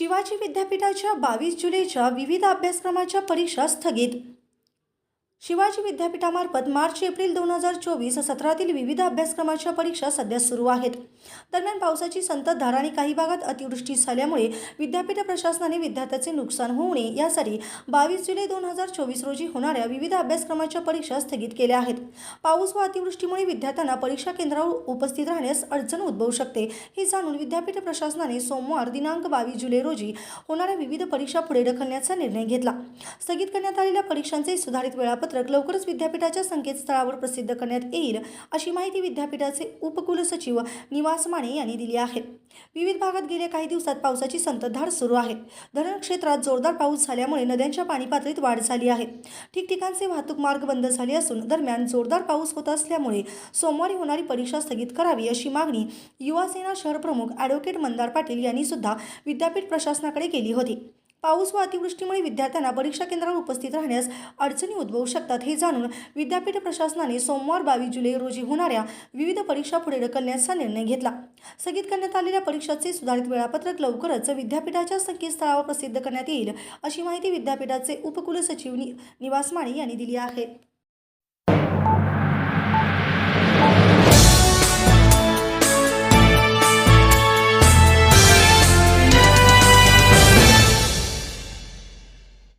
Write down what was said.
शिवाजी विद्यापीठाच्या बावीस जुलैच्या विविध अभ्यासक्रमाच्या परीक्षा स्थगित शिवाजी विद्यापीठामार्फत मार्च एप्रिल दोन हजार चोवीस सत्रातील विविध अभ्यासक्रमाच्या परीक्षा सध्या सुरू आहेत. दरम्यान पावसाची संततधार आणि काही भागात अतिवृष्टी झाल्यामुळे विद्यापीठ प्रशासनाने विद्यार्थ्याचे नुकसान होऊ नये यासाठी बावीस जुलै दोन हजार चोवीस रोजी होणाऱ्या विविध अभ्यासक्रमाच्या परीक्षा स्थगित केल्या आहेत. पाऊस व अतिवृष्टीमुळे विद्यार्थ्यांना परीक्षा केंद्रावर उपस्थित राहण्यास अडचण उद्भवू शकते हे जाणून विद्यापीठ प्रशासनाने सोमवार दिनांक बावीस जुलै रोजी होणाऱ्या विविध परीक्षा पुढे ढकलण्याचा निर्णय घेतला. स्थगित करण्यात आलेल्या परीक्षांचे सुधारित वेळापत्रक लवकरच विद्यापीठाच्या संकेतस्थळावर प्रसिद्ध करण्यात येईल अशी माहिती विद्यापीठाचे उपकुलसचिव निवास माने यांनी दिली आहे. विविध भागात गेल्या काही दिवसात पावसाची संततधार सुरू आहे. धरण क्षेत्रात जोरदार पाऊस झाल्यामुळे नद्यांच्या पाणी पातळीत वाढ झाली आहे. ठिकठिकाणचे वाहतूक मार्ग बंद झाले असून दरम्यान जोरदार पाऊस होत असल्यामुळे सोमवारी होणारी परीक्षा स्थगित करावी अशी मागणी युवासेना शहर प्रमुख ॲडव्होकेट मंदार पाटील यांनी सुद्धा विद्यापीठ प्रशासनाकडे केली होती. पाऊस व अतिवृष्टीमुळे विद्यार्थ्यांना परीक्षा केंद्रावर उपस्थित राहण्यास अडचणी उद्भवू शकतात हे जाणून विद्यापीठ प्रशासनाने सोमवार बावीस जुलै रोजी होणाऱ्या विविध परीक्षा पुढे ढकलण्याचा निर्णय घेतला. स्थगित करण्यात आलेल्या परीक्षाचे सुधारित वेळापत्रक लवकरच विद्यापीठाच्या संकेतस्थळावर प्रसिद्ध करण्यात येईल अशी माहिती विद्यापीठाचे उपकुलसचिव नि- निवास माने यांनी दिली आहे.